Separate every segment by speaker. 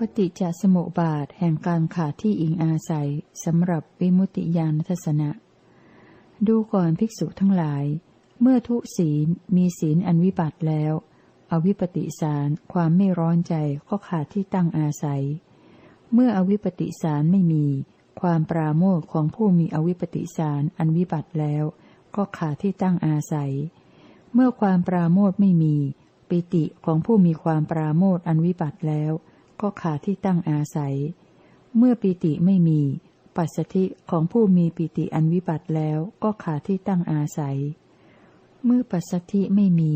Speaker 1: ปฏิจจสมุปบาทแห่งการขาดที่อิงอาศัยสำหรับวิมุตติญาณทัศนะ ดูก่อนภิกษุทั้งหลาย เมื่อทุศีลมีศีลอันวิบัติแล้ว อวิปปิสารความไม่ร้อนใจก็ขาดที่ตั้งอาศัย เมื่ออวิปปิสารไม่มี ความปราโมทของผู้มีอวิปปิสารอันวิบัติแล้ว ก็ขาดที่ตั้งอาศัย เมื่อความปราโมทไม่มี ปิติของผู้มีความปราโมทอันวิบัติแล้ว ก็ขาดที่ตั้งอาศัย เมื่อปิติไม่มี ปัสสธิของผู้มีปิติอันวิบัติแล้วก็ขาดที่ตั้งอาศัย เมื่อปัสสธิไม่มี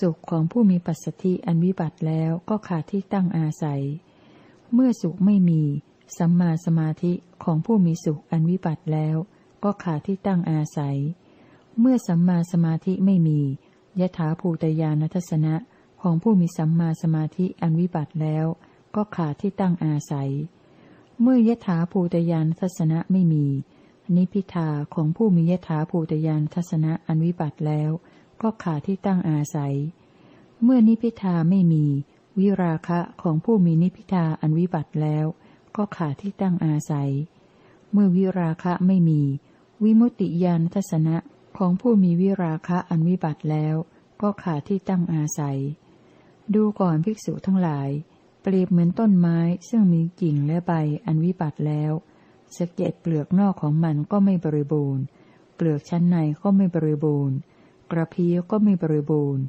Speaker 1: สุขของผู้มีปัสสธิอันวิบัติแล้วก็ขาดที่ตั้งอาศัย เมื่อสุขไม่มี สัมมาสมาธิของผู้มีสุขอันวิบัติแล้วก็ขาดที่ตั้งอาศัย เมื่อสัมมาสมาธิไม่มี ยถาภูตยานัทัศนะของผู้มีสัมมาสมาธิอันวิบัติแล้ว ก็ขาดที่ตั้งอาศัย เมื่อยถาภูตยานทัศนะไม่มี นิพิทาของผู้มียถาภูตยานทัศนะอันวิบัติแล้ว ก็ขาดที่ตั้งอาศัย เมื่อนิพิทาไม่มี วิราคะของผู้มีนิพิทาอันวิบัติแล้ว ก็ขาดที่ตั้งอาศัย เมื่อวิราคะไม่มี วิมุติยานทัศนะของผู้มีวิราคะอันวิบัติแล้ว ก็ขาดที่ตั้งอาศัย ดูก่อนภิกษุทั้งหลาย เปรียบเหมือนต้นไม้ซึ่งมีกิ่งและใบอันวิบัติแล้วสเก็ดเปลือกนอกของมันก็ไม่บริบูรณ์ เปลือกชั้นในก็ไม่บริบูรณ์ กระพี้ก็ไม่บริบูรณ์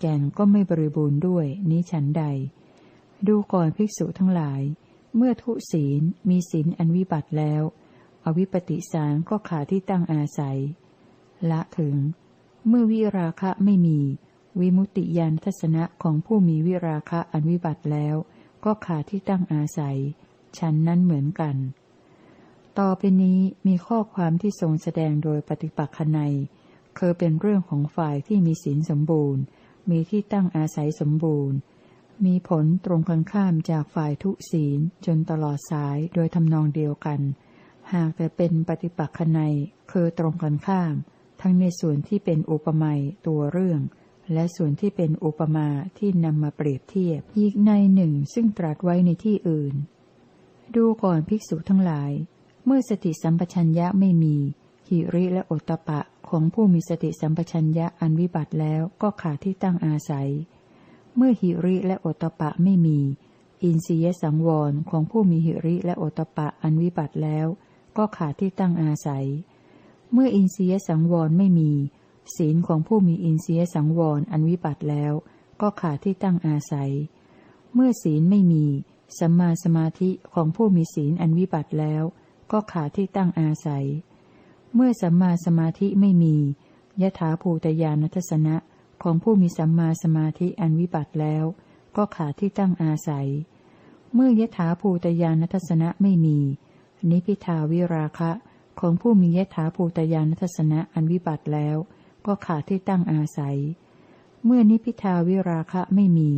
Speaker 1: แก่นก็ไม่บริบูรณ์ด้วย นี้ฉันใด ดูก่อนภิกษุทั้งหลาย เมื่อทุศีลมีศีลอันวิบัติแล้ว อวิปปิสารก็ขาดที่ตั้งอาศัย ละถึง เมื่อวิราคะไม่มี วิมุตติยานทัศนะของผู้มีวิราคะอันวิบัติแล้ว ก็ขาดที่ตั้งอาศัย ฉันนั้นเหมือนกัน ต่อไปนี้มีข้อความที่ทรงแสดงโดยปฏิปักษนัยคือเป็นเรื่องของฝ่ายที่มีศีลสมบูรณ์ มีที่ตั้งอาศัยสมบูรณ์ มีผลตรงกันข้ามจากฝ่ายทุศีลจนตลอดสายโดยทำนองเดียวกัน หากแต่เป็นปฏิปักษนัยคือตรงกันข้าม ทั้งในส่วนที่เป็นอุปมาตัวเรื่อง และส่วนที่เป็นอุปมาที่นำมาเปรียบเทียบอีกในหนึ่งซึ่งตรัสไว้ในที่อื่น ดูก่อนภิกษุทั้งหลาย เมื่อสติสัมปชัญญะไม่มี หิริและโอตปะของผู้มีสติสัมปชัญญะอันวิบัติแล้วก็ขาดที่ตั้งอาศัย เมื่อหิริและโอตปะไม่มี อินทรียสังวรของผู้มีหิริและโอตตปะอันวิบัติแล้ว ก็ขาดที่ตั้งอาศัย เมื่ออินทรียสังวรไม่มี ศีลของผู้มีอินทรียสังวรอันวิบัติแล้ว ก็ขาดที่ตั้งอาศัย เมื่อศีลไม่มีสัมมาสมาธิของผู้มีศีลอันวิบัติแล้ว ก็ขาดที่ตั้งอาศัย เมื่อสัมมาสมาธิไม่มียถาภูตยานัทัศนะของผู้มีสัมมาสมาธิอันวิบัติแล้ว ก็ขาดที่ตั้งอาศัย เมื่อยถาภูตยานัทัศนะไม่มี นิพิทาวิราคะของผู้มียถาภูตยานัทัศนะอันวิบัติแล้ว ก็ขาดที่ตั้งอาศัย เมื่อนิพิทาวิราคะไม่มี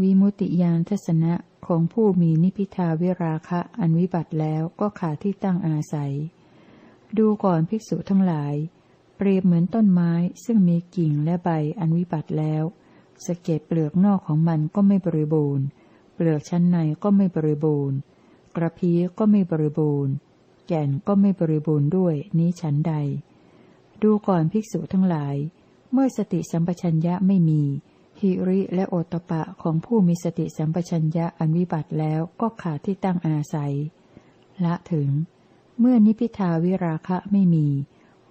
Speaker 1: วิมุติยานทัศนะของผู้มีนิพิทาวิราคะอันวิบัติแล้วก็ขาดที่ตั้งอาศัย ดูก่อนภิกษุทั้งหลาย เปรียบเหมือนต้นไม้ซึ่งมีกิ่งและใบอันวิบัติแล้วสเก็ดเปลือกนอกของมันก็ไม่บริบูรณ์ เปลือกชั้นในก็ไม่บริบูรณ์ กระพี้ก็ไม่บริบูรณ์ แก่นก็ไม่บริบูรณ์ด้วยนี้ฉันใด ดูก่อนภิกษุทั้งหลาย เมื่อสติสัมปชัญญะไม่มีหิริและโอตปะของผู้มีสติสัมปชัญญะอันวิบัติแล้วก็ขาดที่ตั้งอาศัย ละถึง เมื่อนิพิทาวิราคะไม่มี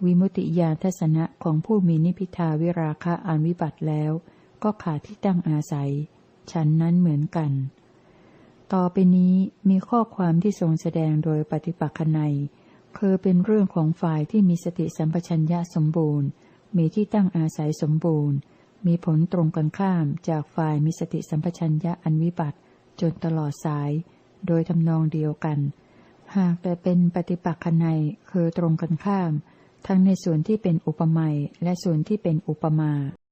Speaker 1: วิมุติญาทัศนะของผู้มีนิพิทาวิราคะอันวิบัติแล้ว ก็ขาดที่ตั้งอาศัย ฉันนั้นเหมือนกัน ต่อไปนี้มีข้อความที่ทรงแสดงโดยปฏิปักษนัย คือเป็นเรื่องของฝ่ายที่มีสติสัมปชัญญะสมบูรณ์ มีที่ตั้งอาศัยสมบูรณ์ มีผลตรงกันข้ามจากฝ่ายมีสติสัมปชัญญะอันวิบัติ จนตลอดสาย โดยทำนองเดียวกัน หากแต่เป็นปฏิปักษนัยคือตรงกันข้าม ทั้งในส่วนที่เป็นอุปมาและส่วนที่เป็นอุปมา